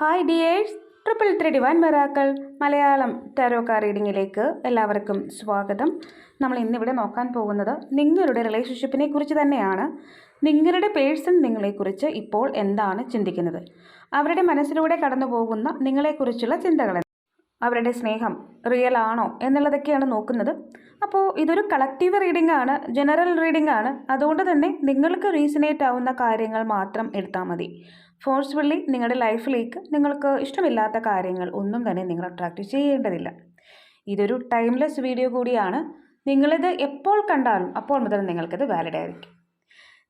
Hi dears triple three divine miracles Malayalam tarot card റീഡിങ്ങിലേക്ക് എല്ലാവർക്കും സ്വാഗതം. നമ്മൾ ഇന്നിവിടെ നോക്കാൻ പോകുന്നത് നിങ്ങളുടെ റിലേഷൻഷിപ്പിനെ കുറിച്ച് തന്നെയാണ്. നിങ്ങളുടെ പേഴ്സൺ നിങ്ങളെക്കുറിച്ച് ഇപ്പോൾ എന്താണ് ചിന്തിക്കുന്നത്? അവരുടെ മനസ്സിലൂടെ കടന്നു പോകുന്ന നിങ്ങളെക്കുറിച്ചുള്ള ചിന്തകൾ അവരുടെ സ്നേഹം റിയൽ ആണോ എന്നുള്ളതൊക്കെയാണ് നോക്കുന്നത്. അപ്പോൾ ഇതൊരു കളക്റ്റീവ് റീഡിംഗ് ആണ് ജനറൽ റീഡിംഗ് ആണ്. അതുകൊണ്ട് തന്നെ നിങ്ങൾക്ക് റീസണേറ്റ് ആവുന്ന കാര്യങ്ങൾ മാത്രം എടുത്താൽ മതി. ഫോഴ്സ്ഫുള്ളി നിങ്ങളുടെ ലൈഫിലേക്ക് നിങ്ങൾക്ക് ഇഷ്ടമില്ലാത്ത കാര്യങ്ങൾ ഒന്നും തന്നെ നിങ്ങൾ അട്രാക്റ്റ് ചെയ്യേണ്ടതില്ല. ഇതൊരു ടൈംലെസ് വീഡിയോ കൂടിയാണ്. നിങ്ങളിത് എപ്പോൾ കണ്ടാലും അപ്പോൾ മുതൽ നിങ്ങൾക്കിത് വാലിഡ് ആയിരിക്കും.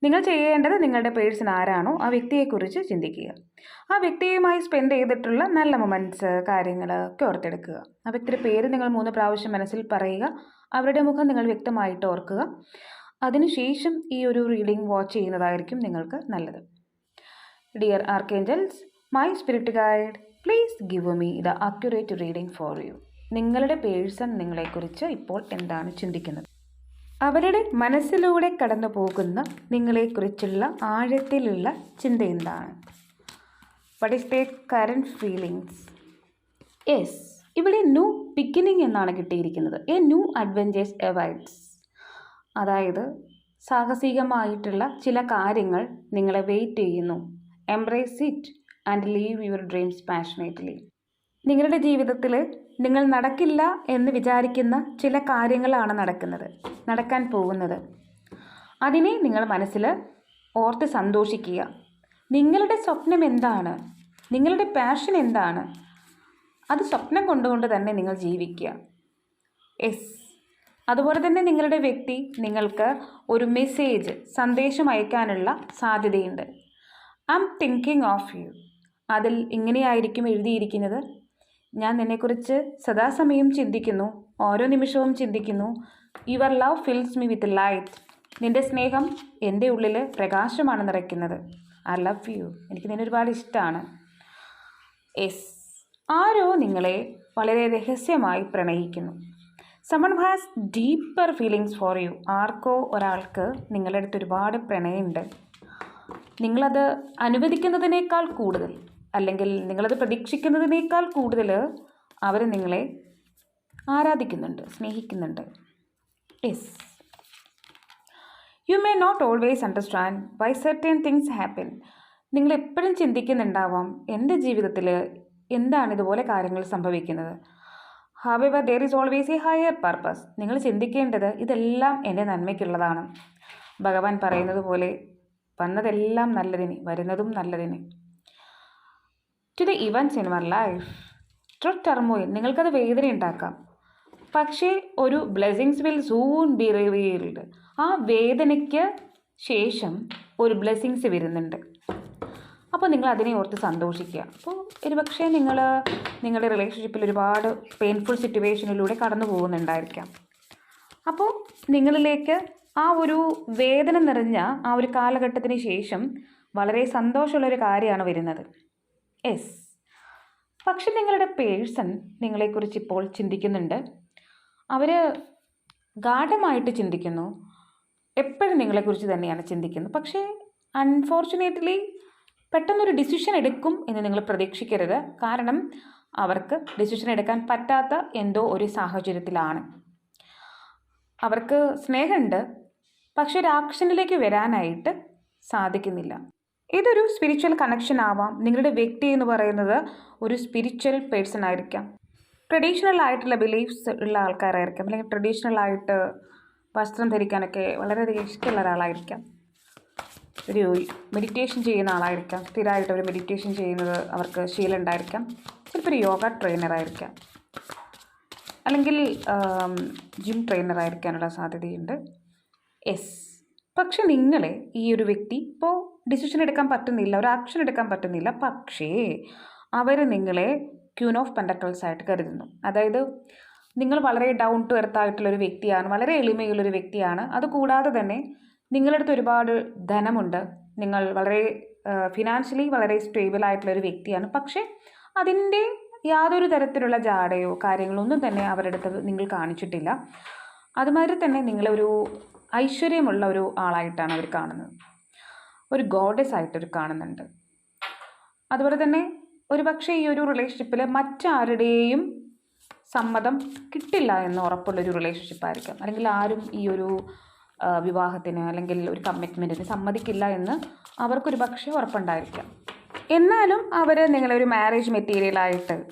നിങ്ങൾ ചെയ്യേണ്ടത് നിങ്ങളുടെ പേഴ്സൺ ആരാണോ ആ വ്യക്തിയെക്കുറിച്ച് ചിന്തിക്കുക. ആ വ്യക്തിയുമായി സ്പെൻഡ് ചെയ്തിട്ടുള്ള നല്ല മൊമെന്റ്സ് കാര്യങ്ങൾ ഒക്കെ ഓർത്തെടുക്കുക. ആ വ്യക്തിയുടെ പേര് നിങ്ങൾ മൂന്ന് പ്രാവശ്യം മനസ്സിൽ പറയുക. അവരുടെ മുഖം നിങ്ങൾ വ്യക്തമായിട്ട് ഓർക്കുക. അതിനുശേഷം ഈ ഒരു റീഡിംഗ് വാച്ച് ചെയ്യുന്നതായിരിക്കും നിങ്ങൾക്ക് നല്ലത്. Dear archangels my spirit guide please give me the accurate reading for you നിങ്ങളുടെ പേഴ്സൺ നിങ്ങളെക്കുറിച്ച് ഇപ്പോൾ എന്താണ് ചിന്തിക്കുന്നത്? അവരുടെ മനസ്സിലൂടെ കടന്നു പോകുന്ന നിങ്ങളെക്കുറിച്ചുള്ള ആഴത്തിലുള്ള ചിന്ത എന്താണ്? What is the current feelings yes ഇവിടെ ന്യൂ ബിഗിനിങ് എന്നാണ് കിട്ടിയിരിക്കുന്നത്. എ ന്യൂ അഡ്വഞ്ചേഴ്സ് എവൈഡ്സ് അതായത് സാഹസികമായിട്ടുള്ള ചില കാര്യങ്ങൾ നിങ്ങളെ വെയിറ്റ് ചെയ്യുന്നു. Embrace it and leave your dreams passionately നിങ്ങളുടെ ജീവിതത്തിൽ നിങ്ങൾ നടക്കില്ല എന്ന് വിചാരിക്കുന്ന ചില കാര്യങ്ങളാണ് നടക്കുന്നത് നടക്കാൻ പോകുന്നത്. അതിനെ നിങ്ങൾ മനസ്സിൽ ഓർത്ത് സന്തോഷിക്കുക. നിങ്ങളുടെ സ്വപ്നം എന്താണ്? നിങ്ങളുടെ പാഷൻ എന്താണ്? അത് സ്വപ്നം കൊണ്ടുകൊണ്ട് തന്നെ നിങ്ങൾ ജീവിക്കുക. എസ് അതുപോലെ തന്നെ നിങ്ങളുടെ വ്യക്തി നിങ്ങൾക്ക് ഒരു മെസ്സേജ് സന്ദേശം അയക്കാനുള്ള സാധ്യതയുണ്ട്. എം തിങ്കിങ് ഓഫ് യു അതിൽ ഇങ്ങനെയായിരിക്കും എഴുതിയിരിക്കുന്നത്. ഞാൻ നിന്നെക്കുറിച്ച് സദാസമയം ചിന്തിക്കുന്നു ഓരോ നിമിഷവും ചിന്തിക്കുന്നു. Your love fills me with light നിന്റെ സ്നേഹം എന്റെ ഉള്ളിൽ പ്രകാശമാണ് നിറയ്ക്കുന്നത്. ഐ ലവ് യു എനിക്ക് നിന്നെ ഒരുപാട് ഇഷ്ടമാണ്. എസ് ആരോ നിങ്ങളെ വളരെ രഹസ്യമായി പ്രണയിക്കുന്നു. Someone has deeper feelings for you ആർക്കോ ഒരാൾക്ക് നിങ്ങളുടെ അടുത്ത് ഒരുപാട് പ്രണയമുണ്ട്. നിങ്ങളത് അനുവദിക്കുന്നതിനേക്കാൾ കൂടുതൽ അല്ലെങ്കിൽ നിങ്ങളത് പ്രതീക്ഷിക്കുന്നതിനേക്കാൾ കൂടുതൽ അവർ നിങ്ങളെ ആരാധിക്കുന്നുണ്ട് സ്നേഹിക്കുന്നുണ്ട്. Yes you may not always understand why certain things happen നിങ്ങൾ എപ്പോഴും ചിന്തിക്കുന്നുണ്ടാവാം എന്റെ ജീവിതത്തിൽ എന്താണ് ഇതുപോലെ കാര്യങ്ങൾ സംഭവിക്കുന്നത്. However there is always a higher purpose നിങ്ങൾ ചിന്തിക്കേണ്ടത് ഇതെല്ലാം എന്റെ നന്മയ്ക്കുള്ളതാണ്. ഭഗവാൻ പറയുന്നത് പോലെ വന്നതെല്ലാം നല്ലതിന് വരുന്നതും നല്ലതിന്. To the events in our life through turmoil നിങ്ങൾക്കത് വേദന ഉണ്ടാക്കാം. പക്ഷേ ഒരു blessings will soon be revealed ആ വേദനയ്ക്ക് ശേഷം ഒരു ബ്ലെസ്സിങ്സ് വരുന്നുണ്ട്. അപ്പോൾ നിങ്ങൾ അതിനെ ഓർത്ത് സന്തോഷിക്കുക. അപ്പോൾ ഒരുപക്ഷെ നിങ്ങൾ നിങ്ങളുടെ റിലേഷൻഷിപ്പിൽ ഒരുപാട് പെയിൻഫുൾ സിറ്റുവേഷനിലൂടെ കടന്നു പോകുന്നുണ്ടായിരിക്കാം അപ്പോൾ നിങ്ങളിലേക്ക് ആ ഒരു വേദന നിറഞ്ഞ ആ ഒരു കാലഘട്ടത്തിന് ശേഷം വളരെ സന്തോഷമുള്ളൊരു കാര്യമാണ് വരുന്നത്. എസ് പക്ഷെ നിങ്ങളുടെ പേഴ്സൺ നിങ്ങളെക്കുറിച്ച് ഇപ്പോൾ ചിന്തിക്കുന്നുണ്ട്. അവർ ഗാഠമായിട്ട് ചിന്തിക്കുന്നു. എപ്പോഴും നിങ്ങളെക്കുറിച്ച് തന്നെയാണ് ചിന്തിക്കുന്നത്. പക്ഷേ അൺഫോർച്ചുനേറ്റ്ലി പെട്ടെന്നൊരു ഡിസിഷൻ എടുക്കും എന്ന് നിങ്ങൾ പ്രതീക്ഷിക്കരുത്. കാരണം അവർക്ക് ഡിസിഷൻ എടുക്കാൻ പറ്റാത്ത എന്തോ ഒരു സാഹചര്യത്തിലാണ്. അവർക്ക് സ്നേഹമുണ്ട്. പക്ഷെ ഒരു ആക്ഷനിലേക്ക് വരാനായിട്ട് സാധിക്കുന്നില്ല. ഇതൊരു സ്പിരിച്വൽ കണക്ഷൻ ആവാം. നിങ്ങളുടെ വ്യക്തി എന്ന് പറയുന്നത് ഒരു സ്പിരിച്വൽ പേഴ്സൺ ആയിരിക്കാം. ട്രഡീഷണൽ ആയിട്ടുള്ള ബിലീഫ്സ് ഉള്ള ആൾക്കാരായിരിക്കാം. അല്ലെങ്കിൽ ട്രഡീഷണൽ ആയിട്ട് വസ്ത്രം ധരിക്കാനൊക്കെ വളരെയധികം ഇഷ്ടമുള്ള ഒരാളായിരിക്കാം. ഒരു മെഡിറ്റേഷൻ ചെയ്യുന്ന ആളായിരിക്കാം. സ്ഥിരമായിട്ട് ഒരു മെഡിറ്റേഷൻ ചെയ്യുന്നത് അവർക്ക് ശീലം ഉണ്ടായിരിക്കാം. ചിലപ്പോൾ ഒരു യോഗ ട്രെയിനർ ആയിരിക്കാം. അല്ലെങ്കിൽ ജിം ട്രെയിനർ ആയിരിക്കാനുള്ള സാധ്യതയുണ്ട്. എസ് പക്ഷെ നിങ്ങളെ ഈ ഒരു വ്യക്തി ഇപ്പോൾ ഡിസിഷൻ എടുക്കാൻ പറ്റുന്നില്ല ഒരു ആക്ഷൻ എടുക്കാൻ പറ്റുന്നില്ല. പക്ഷേ അവർ നിങ്ങളെ ക്യൂൻ ഓഫ് പെൻഡക്ടൽസ് ആയിട്ട് കരുതുന്നു. അതായത് നിങ്ങൾ വളരെ ഡൗൺ ടു എർത്ത് ആയിട്ടുള്ള ഒരു വ്യക്തിയാണ് വളരെ എളിമയുള്ളൊരു വ്യക്തിയാണ്. അതുകൂടാതെ തന്നെ നിങ്ങളുടെ അടുത്ത് ഒരുപാട് ധനമുണ്ട്. നിങ്ങൾ വളരെ ഫിനാൻഷ്യലി വളരെ സ്റ്റേബിൾ ആയിട്ടുള്ള ഒരു വ്യക്തിയാണ്. പക്ഷേ അതിന്റെ യാതൊരു തരത്തിലുള്ള ജാടയോ കാര്യങ്ങളോ ഒന്നും തന്നെ അവരുടെ അടുത്ത് നിങ്ങൾ കാണിച്ചിട്ടില്ല. അതുമാതിരി തന്നെ നിങ്ങളൊരു ഐശ്വര്യമുള്ള ഒരു ആളായിട്ടാണ് അവർ കാണുന്നത്. ഒരു ഗോഡസ് ആയിട്ട് അവർ കാണുന്നുണ്ട്. അതുപോലെ തന്നെ ഒരുപക്ഷെ ഈ ഒരു റിലേഷൻഷിപ്പിൽ മറ്റാരുടെയും സമ്മതം കിട്ടില്ല എന്ന് ഉറപ്പുള്ളൊരു റിലേഷൻഷിപ്പ് ആയിരിക്കാം. അല്ലെങ്കിൽ ആരും ഈ ഒരു വിവാഹത്തിന് അല്ലെങ്കിൽ ഒരു കമ്മിറ്റ്മെന്റിന് സമ്മതിക്കില്ല എന്ന് അവർക്കൊരു പക്ഷേ ഉറപ്പുണ്ടായിരിക്കാം. എന്നാലും അവർ നിങ്ങളെ ഒരു മാരേജ് മെറ്റീരിയലായിട്ട്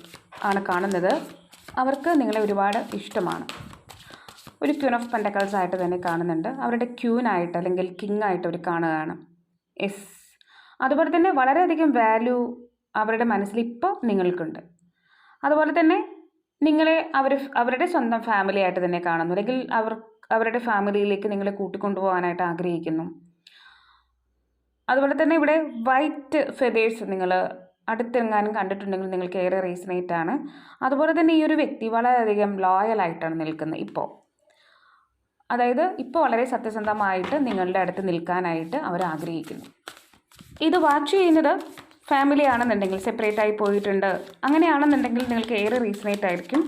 ആണ് കാണുന്നത്. അവർക്ക് നിങ്ങളെ ഒരുപാട് ഇഷ്ടമാണ്. ഒരു ക്യൂൻ ഓഫ് പെൻഡക്കൾസ് ആയിട്ട് തന്നെ കാണുന്നുണ്ട്. അവരുടെ ക്യൂനായിട്ട് അല്ലെങ്കിൽ കിങ് ആയിട്ട് അവർ കാണുകയാണ്. എസ് അതുപോലെ തന്നെ വളരെയധികം വാല്യൂ അവരുടെ മനസ്സിൽ ഇപ്പോൾ നിങ്ങൾക്കുണ്ട്. അതുപോലെ തന്നെ നിങ്ങളെ അവർ അവരുടെ സ്വന്തം ഫാമിലി ആയിട്ട് തന്നെ കാണുന്നു. അല്ലെങ്കിൽ അവർ അവരുടെ ഫാമിലിയിലേക്ക് നിങ്ങളെ കൂട്ടിക്കൊണ്ടുപോകാനായിട്ട് ആഗ്രഹിക്കുന്നു. അതുപോലെ തന്നെ ഇവിടെ വൈറ്റ് ഫെതേഴ്സ് നിങ്ങൾ അടുത്തെങ്ങാനും കണ്ടിട്ടുണ്ടെങ്കിൽ നിങ്ങൾക്ക് ഏറെ റീസണേറ്റ് ആണ്. അതുപോലെ തന്നെ ഈ ഒരു വ്യക്തി വളരെയധികം ലോയലായിട്ടാണ് നിൽക്കുന്നത് ഇപ്പോൾ. അതായത് ഇപ്പോൾ വളരെ സത്യസന്ധമായിട്ട് നിങ്ങളുടെ അടുത്ത് നിൽക്കാനായിട്ട് അവർ ആഗ്രഹിക്കുന്നു. ഇത് വാച്ച് ചെയ്യുന്നത് ഫാമിലി ആണെന്നുണ്ടെങ്കിൽ സെപ്പറേറ്റ് ആയി പോയിട്ടുണ്ട്. അങ്ങനെയാണെന്നുണ്ടെങ്കിൽ നിങ്ങൾക്ക് ഏറെ റീസണേറ്റ് ആയിരിക്കും.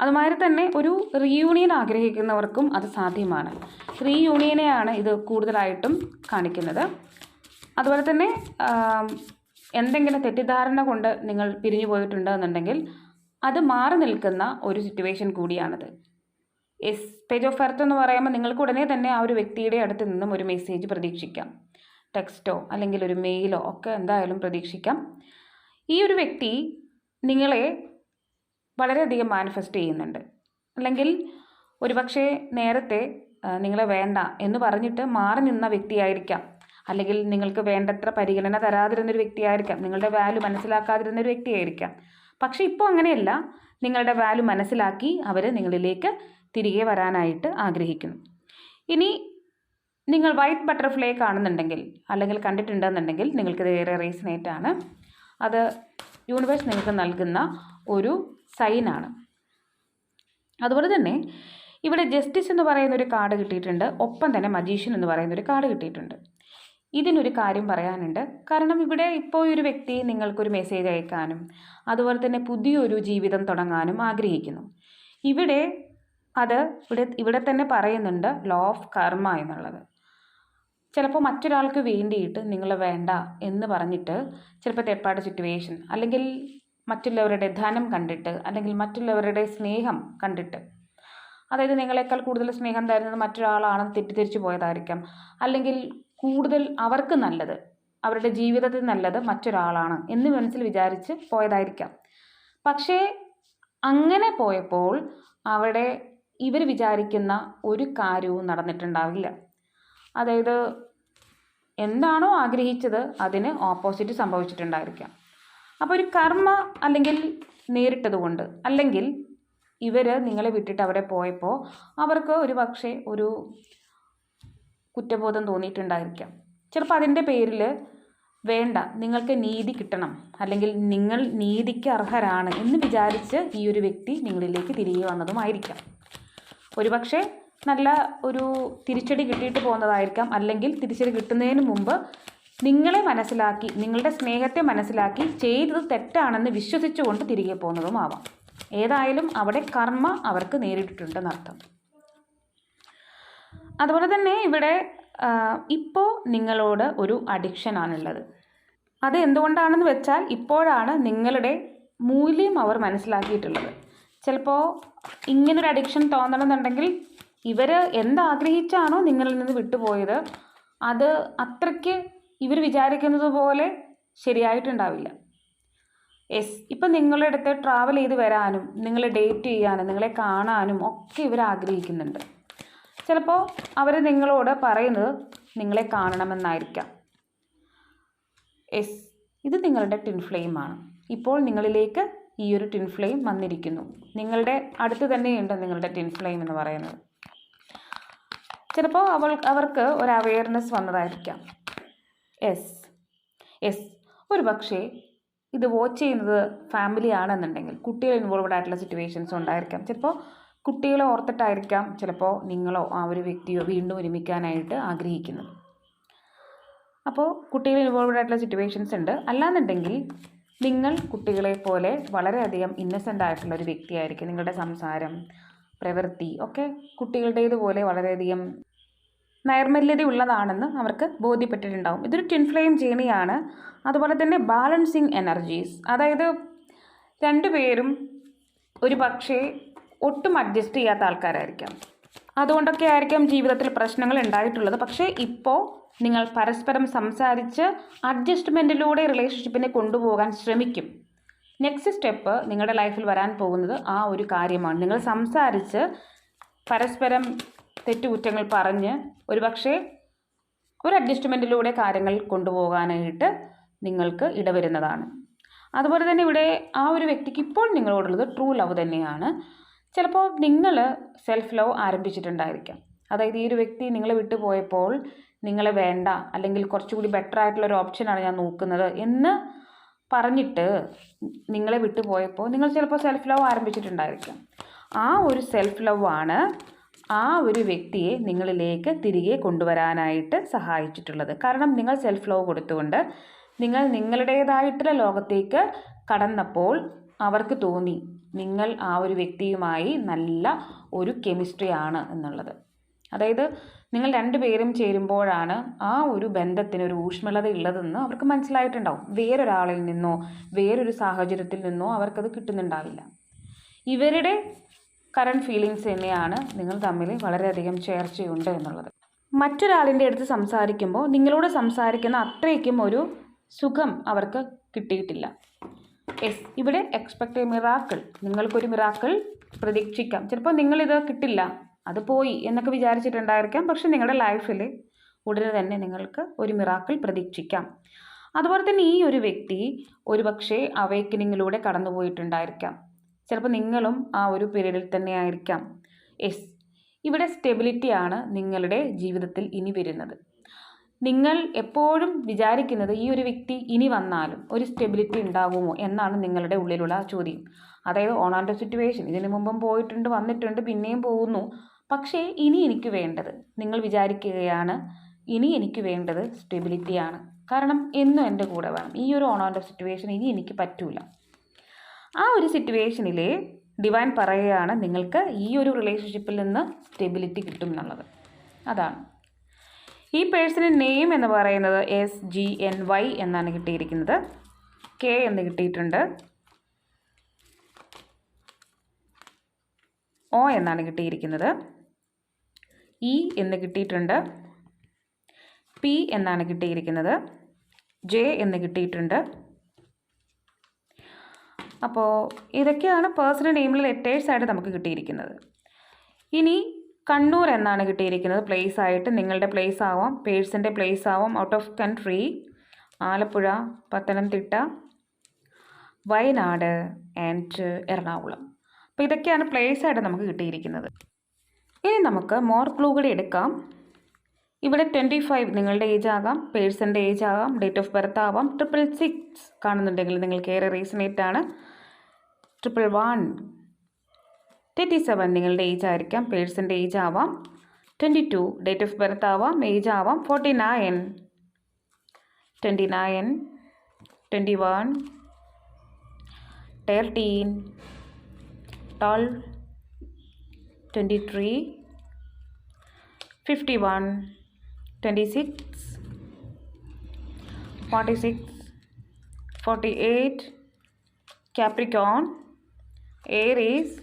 അതുമാതിരി തന്നെ ഒരു റീയൂണിയൻ ആഗ്രഹിക്കുന്നവർക്കും അത് സാധ്യമാണ്. റീയൂണിയനെയാണ് ഇത് കൂടുതലായിട്ടും കാണിക്കുന്നത്. അതുപോലെ തന്നെ എന്തെങ്കിലും തെറ്റിദ്ധാരണ കൊണ്ട് നിങ്ങൾ പിരിഞ്ഞു പോയിട്ടുണ്ട് എന്നുണ്ടെങ്കിൽ അത് മാറി നിൽക്കുന്ന ഒരു സിറ്റുവേഷൻ കൂടിയാണിത്. എസ് പേജ് ഓഫ് എർത്ത് എന്ന് പറയുമ്പോൾ നിങ്ങൾക്ക് ഉടനെ തന്നെ ആ ഒരു വ്യക്തിയുടെ അടുത്ത് നിന്നും ഒരു മെസ്സേജ് പ്രതീക്ഷിക്കാം. ടെക്സ്റ്റോ അല്ലെങ്കിൽ ഒരു മെയിലോ ഒക്കെ എന്തായാലും പ്രതീക്ഷിക്കാം. ഈ ഒരു വ്യക്തി നിങ്ങളെ വളരെയധികം മാനിഫെസ്റ്റ് ചെയ്യുന്നുണ്ട്. അല്ലെങ്കിൽ ഒരുപക്ഷെ നേരത്തെ നിങ്ങളെ വേണ്ട എന്ന് പറഞ്ഞിട്ട് മാറി നിന്ന വ്യക്തിയായിരിക്കാം. അല്ലെങ്കിൽ നിങ്ങൾക്ക് വേണ്ടത്ര പരിഗണന തരാതിരുന്നൊരു വ്യക്തിയായിരിക്കാം. നിങ്ങളുടെ വാല്യൂ മനസ്സിലാക്കാതിരുന്നൊരു വ്യക്തിയായിരിക്കാം. പക്ഷേ ഇപ്പോൾ അങ്ങനെയല്ല. നിങ്ങളുടെ വാല്യൂ മനസ്സിലാക്കി അവർ നിങ്ങളിലേക്ക് തിരികെ വരാനായിട്ട് ആഗ്രഹിക്കുന്നു. ഇനി നിങ്ങൾ വൈറ്റ് ബട്ടർഫ്ലൈ കാണുന്നുണ്ടെങ്കിൽ അല്ലെങ്കിൽ കണ്ടിട്ടുണ്ടെന്നുണ്ടെങ്കിൽ നിങ്ങൾക്കിത് ഏറെ റീസണേറ്റ് ആണ്. അത് യൂണിവേഴ്സ് നിങ്ങൾക്ക് നൽകുന്ന ഒരു സൈനാണ് അതുപോലെ തന്നെ ഇവിടെ ജസ്റ്റിസ് എന്ന് പറയുന്ന ഒരു കാർഡ് കിട്ടിയിട്ടുണ്ട്. ഒപ്പം തന്നെ മജീഷ്യൻ എന്ന് പറയുന്ന ഒരു കാർഡ് കിട്ടിയിട്ടുണ്ട്. ഇതിനൊരു കാര്യം പറയാനുണ്ട്. കാരണം ഇവിടെ ഇപ്പോൾ ഒരു വ്യക്തി നിങ്ങൾക്കൊരു മെസ്സേജ് അയക്കാനും അതുപോലെ തന്നെ പുതിയൊരു ജീവിതം തുടങ്ങാനും ആഗ്രഹിക്കുന്നു. ഇവിടെ അത് ഇവിടെ ഇവിടെ തന്നെ പറയുന്നുണ്ട് ലോ ഓഫ് കർമ്മ എന്നുള്ളത്. ചിലപ്പോൾ മറ്റൊരാൾക്ക് വേണ്ടിയിട്ട് നിങ്ങൾ വേണ്ട എന്ന് പറഞ്ഞിട്ട് ചിലപ്പോൾ തെപ്പാട് സിറ്റുവേഷൻ അല്ലെങ്കിൽ മറ്റുള്ളവരുടെ ധനം കണ്ടിട്ട് അല്ലെങ്കിൽ മറ്റുള്ളവരുടെ സ്നേഹം കണ്ടിട്ട്. അതായത് നിങ്ങളെക്കാൾ കൂടുതൽ സ്നേഹം തരുന്നത് മറ്റൊരാളാണെന്ന് തെറ്റിദ്ധരിച്ചു പോയതായിരിക്കാം. അല്ലെങ്കിൽ കൂടുതൽ അവർക്ക് നല്ലത് അവരുടെ ജീവിതത്തിൽ നല്ലത് മറ്റൊരാളാണ് എന്ന് മനസ്സിൽ വിചാരിച്ച് പോയതായിരിക്കാം. പക്ഷേ അങ്ങനെ പോയപ്പോൾ അവിടെ ഇവർ വിചാരിക്കുന്ന ഒരു കാര്യവും നടന്നിട്ടുണ്ടാവില്ല. അതായത് എന്താണോ ആഗ്രഹിച്ചത് അതിന് ഓപ്പോസിറ്റ് സംഭവിച്ചിട്ടുണ്ടായിരിക്കാം. അപ്പോൾ ഒരു കർമ്മ അല്ലെങ്കിൽ നേരിട്ടതുകൊണ്ട് അല്ലെങ്കിൽ ഇവർ നിങ്ങളെ വിട്ടിട്ട് അവരെ പോയപ്പോൾ അവർക്ക് ഒരു പക്ഷേ ഒരു കുറ്റബോധം തോന്നിയിട്ടുണ്ടായിരിക്കാം. ചിലപ്പോൾ അതിന്റെ പേരിൽ വേണ്ട നിങ്ങൾക്ക് നീതി കിട്ടണം അല്ലെങ്കിൽ നിങ്ങൾ നീതിക്ക് അർഹരാണ് എന്ന് വിചാരിച്ച് ഈ ഒരു വ്യക്തി നിങ്ങളിലേക്ക് തിരികെ വന്നതുമായിരിക്കാം. ഒരുപക്ഷെ നല്ല ഒരു തിരിച്ചടി കിട്ടിയിട്ട് പോകുന്നതായിരിക്കാം. അല്ലെങ്കിൽ തിരിച്ചടി കിട്ടുന്നതിന് മുമ്പ് നിങ്ങളെ മനസ്സിലാക്കി നിങ്ങളുടെ സ്നേഹത്തെ മനസ്സിലാക്കി ചെയ്തത് തെറ്റാണെന്ന് വിശ്വസിച്ചുകൊണ്ട് തിരികെ പോകുന്നതുമാവാം. ഏതായാലും അവിടെ കർമ്മ അവർക്ക് നേരിട്ടിട്ടുണ്ടെന്നർത്ഥം അതുപോലെ തന്നെ ഇവിടെ ഇപ്പോൾ നിങ്ങളോട് ഒരു അഡിക്ഷനാണുള്ളത് അത് എന്തുകൊണ്ടാണെന്ന് വെച്ചാൽ ഇപ്പോഴാണ് നിങ്ങളുടെ മൂല്യം അവർ മനസ്സിലാക്കിയിട്ടുള്ളത്. ചിലപ്പോൾ ഇങ്ങനൊരു അഡിക്ഷൻ തോന്നണമെന്നുണ്ടെങ്കിൽ ഇവർ എന്താഗ്രഹിച്ചാണോ നിങ്ങളിൽ നിന്ന് വിട്ടുപോയത് അത് അത്രയ്ക്ക് ഇവർ വിചാരിക്കുന്നത് പോലെ ശരിയായിട്ടുണ്ടാവില്ല. യെസ് ഇപ്പം നിങ്ങളുടെ അടുത്ത് ട്രാവൽ ചെയ്ത് വരാനും നിങ്ങളെ ഡേറ്റ് ചെയ്യാനും നിങ്ങളെ കാണാനും ഒക്കെ ഇവർ ആഗ്രഹിക്കുന്നുണ്ട്. ചിലപ്പോൾ അവർ നിങ്ങളോട് പറയുന്നത് നിങ്ങളെ കാണണമെന്നായിരിക്കാം. യെസ് ഇത് നിങ്ങളുടെ ടിൻ ഫ്ലെയിമാണ് ഇപ്പോൾ നിങ്ങളിലേക്ക് ഈ ഒരു ടിൻ ഫ്ലെയിം വന്നിരിക്കുന്നു. നിങ്ങളുടെ അടുത്ത് തന്നെയുണ്ട് നിങ്ങളുടെ ടിൻ ഫ്ലെയിം എന്ന് പറയുന്നത്. ചിലപ്പോൾ അവൾ അവർക്ക് ഒരു അവയർനെസ് വന്നതായിരിക്കാം. എസ് എസ് ഒരു പക്ഷേ ഇത് വാച്ച് ചെയ്യുന്നത് ഫാമിലി ആണെന്നുണ്ടെങ്കിൽ കുട്ടികൾ ഇൻവോൾവ്ഡ് ആയിട്ടുള്ള സിറ്റുവേഷൻസ് ഉണ്ടായിരിക്കാം. ചിലപ്പോൾ കുട്ടികളെ ഓർത്തിട്ടായിരിക്കാം ചിലപ്പോൾ നിങ്ങളോ ആ ഒരു വ്യക്തിയോ വീണ്ടും ഒരുമിക്കാനായിട്ട് ആഗ്രഹിക്കുന്നത്. അപ്പോൾ കുട്ടികൾ ഇൻവോൾവ്ഡ് ആയിട്ടുള്ള സിറ്റുവേഷൻസ് ഉണ്ട്. അല്ലാന്നുണ്ടെങ്കിൽ നിങ്ങൾ കുട്ടികളെ പോലെ വളരെയധികം ഇന്നസെന്റ് ആയിട്ടുള്ള ഒരു വ്യക്തിയായിരിക്കും നിങ്ങളുടെ സംസാരം പ്രവൃത്തി ഒക്കെ കുട്ടികളുടേതുപോലെ വളരെയധികം നൈർമല്യതയുള്ളതാണെന്ന് അവർക്ക് ബോധ്യപ്പെട്ടിട്ടുണ്ടാവും. ഇതൊരു ട്വിൻ ഫ്ലെയിം ജേണിയാണ് അതുപോലെ തന്നെ ബാലൻസിങ് എനർജീസ് അതായത് രണ്ടുപേരും ഒരു പക്ഷേ ഒട്ടും അഡ്ജസ്റ്റ് ചെയ്യാത്ത ആൾക്കാരായിരിക്കാം. അതുകൊണ്ടൊക്കെ ആയിരിക്കാം ജീവിതത്തിൽ പ്രശ്നങ്ങൾ ഉണ്ടായിട്ടുള്ളത്. പക്ഷേ ഇപ്പോൾ നിങ്ങൾ പരസ്പരം സംസാരിച്ച് അഡ്ജസ്റ്റ്മെന്റിലൂടെ റിലേഷൻഷിപ്പിനെ കൊണ്ടുപോകാൻ ശ്രമിക്കും. നെക്സ്റ്റ് സ്റ്റെപ്പ് നിങ്ങളുടെ ലൈഫിൽ വരാൻ പോകുന്നത് ആ ഒരു കാര്യമാണ്. നിങ്ങൾ സംസാരിച്ച് പരസ്പരം തെറ്റുകുറ്റങ്ങൾ പറഞ്ഞ് ഒരുപക്ഷെ ഒരു അഡ്ജസ്റ്റ്മെന്റിലൂടെ കാര്യങ്ങൾ കൊണ്ടുപോകാനായിട്ട് നിങ്ങൾക്ക് ഇടവരുന്നതാണ്. അതുപോലെ തന്നെ ഇവിടെ ആ ഒരു വ്യക്തിക്ക് ഇപ്പോൾ നിങ്ങളോടുള്ളത് ട്രൂ ലവ് തന്നെയാണ്. ചിലപ്പോൾ നിങ്ങൾ സെൽഫ് ലവ് ആരംഭിച്ചിട്ടുണ്ടായിരിക്കാം. അതായത് ഈ ഒരു വ്യക്തി നിങ്ങളെ വിട്ടു പോയപ്പോൾ നിങ്ങളെ വേണ്ട അല്ലെങ്കിൽ കുറച്ചുകൂടി ബെറ്റർ ആയിട്ടുള്ള ഒരു ഓപ്ഷനാണ് ഞാൻ നോക്കുന്നത് എന്ന് പറഞ്ഞിട്ട് നിങ്ങളെ വിട്ടുപോയപ്പോൾ നിങ്ങൾ ചിലപ്പോൾ സെൽഫ് ലവ് ആരംഭിച്ചിട്ടുണ്ടായിരിക്കാം. ആ ഒരു സെൽഫ് ലവ് ആണ് ആ ഒരു വ്യക്തിയെ നിങ്ങളിലേക്ക് തിരികെ കൊണ്ടുവരാനായിട്ട് സഹായിച്ചിട്ടുള്ളത്. കാരണം നിങ്ങൾ സെൽഫ് ലവ് കൊടുത്തുകൊണ്ട് നിങ്ങൾ നിങ്ങളുടേതായിട്ടുള്ള ലോകത്തേക്ക് കടന്നപ്പോൾ അവർക്ക് തോന്നി നിങ്ങൾ ആ ഒരു വ്യക്തിയുമായി നല്ല ഒരു കെമിസ്ട്രി ആണ് എന്നുള്ളത്. അതായത് നിങ്ങൾ രണ്ടുപേരും ചേരുമ്പോഴാണ് ആ ഒരു ബന്ധത്തിന് ഒരു ഊഷ്മളത ഉള്ളതെന്ന് അവർക്ക് മനസ്സിലായിട്ടുണ്ടാവും. വേറൊരാളിൽ നിന്നോ വേറൊരു സാഹചര്യത്തിൽ നിന്നോ അവർക്കത് കിട്ടുന്നുണ്ടാവില്ല. ഇവരുടെ കറണ്ട് ഫീലിങ്സ് തന്നെയാണ് നിങ്ങൾ തമ്മിൽ വളരെയധികം ചേർച്ചയുണ്ട് എന്നുള്ളത്. മറ്റൊരാളിന്റെ അടുത്ത് സംസാരിക്കുമ്പോൾ നിങ്ങളോട് സംസാരിക്കുന്ന അത്രയ്ക്കും ഒരു സുഖം അവർക്ക് കിട്ടിയിട്ടില്ല. എസ് ഇവിടെ എക്സ്പെക്ട് മിറാക്കിൾ നിങ്ങൾക്കൊരു മിറാക്കിൾ പ്രതീക്ഷിക്കാം. ചിലപ്പോൾ നിങ്ങളിത് കിട്ടില്ല. അത് പോയി എന്നൊക്കെ വിചാരിച്ചിട്ടുണ്ടായിരിക്കാം. പക്ഷെ നിങ്ങളുടെ ലൈഫിൽ ഉടനെ തന്നെ നിങ്ങൾക്ക് ഒരു മിറാക്കിൾ പ്രതീക്ഷിക്കാം. അതുപോലെ തന്നെ ഈ ഒരു വ്യക്തി ഒരുപക്ഷെ അവേക്കനിങ്ങിലൂടെ കടന്നു പോയിട്ടുണ്ടായിരിക്കാം ചിലപ്പോൾ നിങ്ങളും ആ ഒരു പീരീഡിൽ തന്നെ ആയിരിക്കാം. എസ് ഇവിടെ സ്റ്റെബിലിറ്റിയാണ് നിങ്ങളുടെ ജീവിതത്തിൽ ഇനി വരുന്നത്. നിങ്ങൾ എപ്പോഴും വിചാരിക്കുന്നത് ഈ ഒരു വ്യക്തി ഇനി വന്നാലും ഒരു സ്റ്റെബിലിറ്റി ഉണ്ടാകുമോ എന്നാണ് നിങ്ങളുടെ ഉള്ളിലുള്ള ചോദ്യം. അതായത് ഓൺ സിറ്റുവേഷൻ ഇതിനു മുമ്പും പോയിട്ടുണ്ട് വന്നിട്ടുണ്ട് പിന്നെയും പോകുന്നു. പക്ഷേ ഇനി എനിക്ക് വേണ്ടത് നിങ്ങൾ വിചാരിക്കുകയാണ് ഇനി എനിക്ക് വേണ്ടത് സ്റ്റെബിലിറ്റിയാണ് കാരണം എന്നും എന്റെ കൂടെ വേണം. ഈ ഒരു ആൻഡ് സിറ്റുവേഷൻ ഇനി എനിക്ക് പറ്റൂല. ആ ഒരു സിറ്റുവേഷനിൽ ഡിവൈൻ പറയുകയാണ് നിങ്ങൾക്ക് ഈ ഒരു റിലേഷൻഷിപ്പിൽ നിന്ന് സ്റ്റെബിലിറ്റി കിട്ടും എന്നുള്ളത്. അതാണ്. ഈ പേഴ്സണിന്റെ നെയിം എന്ന് പറയുന്നത് എസ് ജി എൻ വൈ എന്നാണ് കിട്ടിയിരിക്കുന്നത്. കെ എന്ന് കിട്ടിയിട്ടുണ്ട്. ഒ എന്നാണ് കിട്ടിയിരിക്കുന്നത്. ഇ എന്ന് കിട്ടിയിട്ടുണ്ട്. പി എന്നാണ് കിട്ടിയിരിക്കുന്നത്. ജെ എന്ന് കിട്ടിയിട്ടുണ്ട്. അപ്പോൾ ഇതൊക്കെയാണ് പേഴ്സണൽ നെയിമിൽ ലെറ്റേഴ്സായിട്ട് നമുക്ക് കിട്ടിയിരിക്കുന്നത്. ഇനി കണ്ണൂർ എന്നാണ് കിട്ടിയിരിക്കുന്നത്. പ്ലേസ് ആയിട്ട് നിങ്ങളുടെ പ്ലേസ് ആവാം. പേഴ്സിന്റെ പ്ലേസ് ആവാം. Out of country Alappuzha Pathanamthitta Wayanad and Ernakulam. അപ്പോൾ ഇതൊക്കെയാണ് പ്ലേസ് ആയിട്ട് നമുക്ക് കിട്ടിയിരിക്കുന്നത്. ഇനി നമുക്ക് മോർ ക്ലൂ കൂടി എടുക്കാം. ഇവിടെ ട്വന്റി ഫൈവ് നിങ്ങളുടെ ഏജ് ആകാം പേഴ്സന്റെ ഏജ് ആകാം ഡേറ്റ് ഓഫ് ബർത്ത് ആവാം ട്രിപ്പിൾ സിക്സ് കാണുന്നുണ്ടെങ്കിൽ നിങ്ങൾക്ക് ഏറെ റീസണേറ്റ് ആണ്. ട്രിപ്പിൾ വൺ തേർട്ടി സെവൻ നിങ്ങളുടെ ഏജ് ആയിരിക്കാം പേഴ്സന്റെ ഏജ് ആവാം. Twenty two date of birth ആവാം ഏജ് ആവാം. Forty nine twenty nine twenty one thirteen twelve twenty three fifty one twenty six forty six forty eight Capricorn, Aries,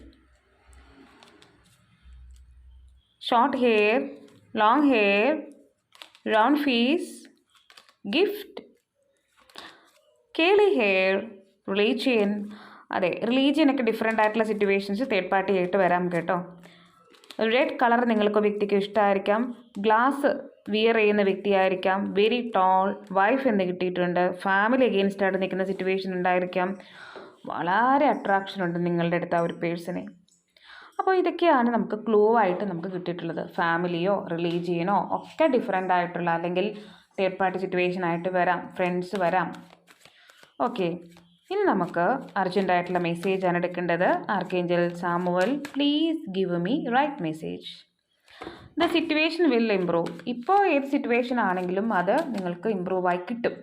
short hair, long hair, round face, gift, curly hair religion അതെ റിലീജിയനൊക്കെ different ആയിട്ടുള്ള situations third party ആയിട്ട് വരാം കേട്ടോ red colour നിങ്ങൾക്ക് വ്യക്തിക്ക് ഇഷ്ടമായിരിക്കാം glass wear ചെയ്യുന്ന വ്യക്തിയായിരിക്കാം. Very tall wife എന്ന് കിട്ടിയിട്ടുണ്ട്. ഫാമിലി അഗെയിൻസ്റ്റ് ആയിട്ട് നിൽക്കുന്ന സിറ്റുവേഷൻ ഉണ്ടായിരിക്കാം. വളരെ അട്രാക്ഷൻ ഉണ്ട് നിങ്ങളുടെ അടുത്ത് ആ ഒരു പേഴ്സണെ അപ്പോൾ ഇതൊക്കെയാണ് നമുക്ക് ക്ലൂ ആയിട്ട് നമുക്ക് കിട്ടിയിട്ടുള്ളത്. ഫാമിലിയോ റിലീജിയനോ ഒക്കെ ഡിഫറെന്റ് ആയിട്ടുള്ള അല്ലെങ്കിൽ തേർഡ് പാർട്ടി സിറ്റുവേഷൻ ആയിട്ട് വരാം. ഫ്രണ്ട്സ് വരാം. ഓക്കെ ഇനി നമുക്ക് അർജന്റായിട്ടുള്ള ആണ് എടുക്കേണ്ടത്. Archangel Samuel please give me right message the situation will improve ഇപ്പോൾ ഏത് സിറ്റുവേഷൻ ആണെങ്കിലും അത് നിങ്ങൾക്ക് ഇമ്പ്രൂവ് ആയി കിട്ടും.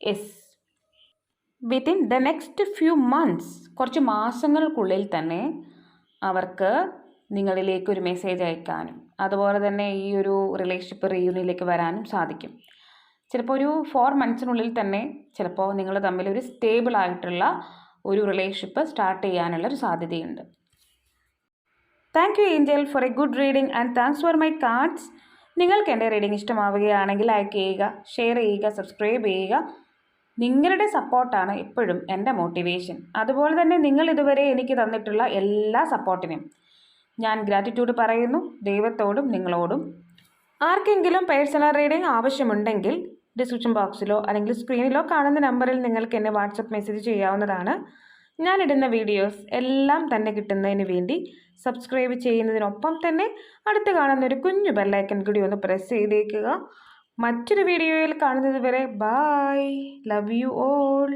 Yes within the next few months കുറച്ച് മാസങ്ങൾക്കുള്ളിൽ തന്നെ അവർക്ക് നിങ്ങളിലേക്ക് ഒരു മെസ്സേജ് അയക്കാനും അതുപോലെ തന്നെ ഈ ഒരു റിലേഷൻഷിപ്പ് റീയൂണിയനിലേക്ക് വരാനും സാധിക്കും. ചിലപ്പോൾ ഒരു ഫോർ മന്ത്സിനുള്ളിൽ തന്നെ ചിലപ്പോൾ നിങ്ങൾ തമ്മിൽ ഒരു സ്റ്റേബിൾ ആയിട്ടുള്ള ഒരു റിലേഷൻഷിപ്പ് സ്റ്റാർട്ട് ചെയ്യാനുള്ള ഒരു സാധ്യതയുണ്ട്. Thank you angel for a good reading and thanks for my cards നിങ്ങൾക്ക് എന്റെ റീഡിംഗ് ഇഷ്ടമാവുകയാണെങ്കിൽ ലൈക്ക് ചെയ്യുക ഷെയർ ചെയ്യുക സബ്സ്ക്രൈബ് ചെയ്യുക. നിങ്ങളുടെ സപ്പോർട്ടാണ് എപ്പോഴും എന്റെ മോട്ടിവേഷൻ അതുപോലെ തന്നെ നിങ്ങൾ ഇതുവരെ എനിക്ക് തന്നിട്ടുള്ള എല്ലാ സപ്പോർട്ടിനും ഞാൻ ഗ്രാറ്റിറ്റ്യൂഡ് പറയുന്നു ദൈവത്തോടും നിങ്ങളോടും. ആർക്കെങ്കിലും പേഴ്സണൽ റീഡിംഗ് ആവശ്യമുണ്ടെങ്കിൽ ഡിസ്ക്രിപ്ഷൻ ബോക്സിലോ അല്ലെങ്കിൽ സ്ക്രീനിലോ കാണുന്ന നമ്പറിൽ നിങ്ങൾക്ക് എന്നെ വാട്സപ്പ് മെസ്സേജ് ചെയ്യാവുന്നതാണ്. ഞാനിടുന്ന വീഡിയോസ് എല്ലാം തന്നെ കിട്ടുന്നതിന് വേണ്ടി സബ്സ്ക്രൈബ് ചെയ്യുന്നതിനൊപ്പം തന്നെ അടുത്ത് കാണുന്ന ഒരു കുഞ്ഞു ബെല്ലൈക്കൻ കൂടി ഒന്ന് പ്രസ് ചെയ്തേക്കുക. മറ്റൊരു വീഡിയോയിൽ കാണുന്നത് വരെ ബായ് ലവ് യു ഓൾ